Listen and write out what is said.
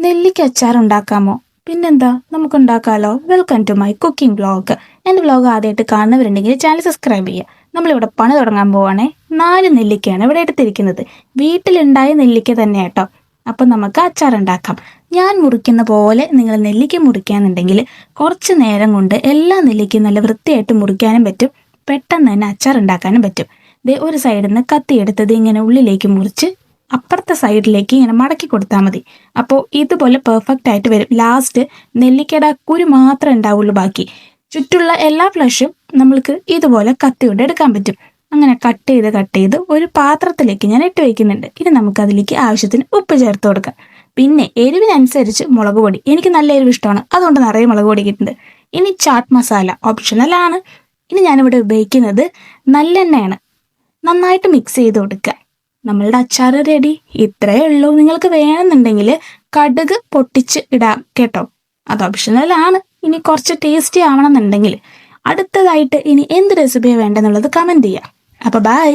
നെല്ലിക്ക അച്ചാർ ഉണ്ടാക്കാമോ പിന്നെന്താ? നമുക്ക് ഉണ്ടാക്കാമല്ലോ welcome to my cooking vlog എന്റെ വ്ളോഗ് ആദ്യമായിട്ട് കാണുന്നവരുണ്ടെങ്കിൽ ചാനൽ സബ്സ്ക്രൈബ് ചെയ്യുക. നമ്മളിവിടെ പണി തുടങ്ങാൻ പോവാണേ. നാല് നെല്ലിക്കയാണ് ഇവിടെ എടുത്തിരിക്കുന്നത്. വീട്ടിലുണ്ടായ നെല്ലിക്ക തന്നെ കേട്ടോ. അപ്പം നമുക്ക് അച്ചാർ ഉണ്ടാക്കാം ഞാൻ മുറിക്കുന്ന പോലെ നിങ്ങൾ നെല്ലിക്ക മുറിക്കാന്നുണ്ടെങ്കിൽ കുറച്ച് നേരം കൊണ്ട് എല്ലാ നെല്ലിക്കയും നല്ല വൃത്തിയായിട്ട് മുറിക്കാനും പറ്റും. പെട്ടെന്ന് തന്നെ അച്ചാർ ഉണ്ടാക്കാനും പറ്റും. ദേ ഒരു സൈഡിൽ നിന്ന് കത്തിയെടുത്തത് ഇങ്ങനെ ഉള്ളിലേക്ക് മുറിച്ച് അപ്പുറത്തെ സൈഡിലേക്ക് ഇങ്ങനെ മടക്കി കൊടുത്താൽ മതി. അപ്പോൾ ഇതുപോലെ പെർഫെക്റ്റ് ആയിട്ട് വരും. ലാസ്റ്റ് നെല്ലിക്കട കുരു മാത്രമേ ഉണ്ടാവുള്ളൂ ബാക്കി. ചുറ്റുള്ള എല്ലാ ഫ്ലഷും നമ്മൾക്ക് ഇതുപോലെ കത്തി കൊണ്ട് എടുക്കാൻ പറ്റും. അങ്ങനെ കട്ട് ചെയ്ത് കട്ട് ചെയ്ത് ഒരു പാത്രത്തിലേക്ക് ഞാൻ ഇട്ട് വയ്ക്കുന്നുണ്ട് ഇനി നമുക്ക് അതിലേക്ക് ആവശ്യത്തിന് ഉപ്പ് ചേർത്ത് കൊടുക്കാം. പിന്നെ എരിവിനനുസരിച്ച് മുളക് പൊടി. എനിക്ക് നല്ല എരിവ് ഇഷ്ടമാണ്. അതുകൊണ്ട് നിറയെ മുളക് പൊടി ഇട്ടിട്ടുണ്ട്. ഇനി ചാട്ട് മസാല ഓപ്ഷണൽ ആണ്. ഇനി ഞാനിവിടെ ഉപയോഗിക്കുന്നത് നല്ലെണ്ണയാണ്. നന്നായിട്ട് മിക്സ് ചെയ്ത് കൊടുക്കുക. നമ്മളുടെ അച്ചാർ റെഡി ഇത്രയേ ഉള്ളൂ. നിങ്ങൾക്ക് വേണമെന്നുണ്ടെങ്കിൽ കടുക് പൊട്ടിച്ച് ഇടാം കേട്ടോ. അത് ഓപ്ഷണലാണ് ഇനി കുറച്ച് ടേസ്റ്റി ആവണമെന്നുണ്ടെങ്കിൽ അടുത്തതായിട്ട് ഇനി എന്ത് റെസിപ്പിയാണ് വേണ്ടെന്നുള്ളത് കമന്റ് ചെയ്യാം. അപ്പോൾ ബൈ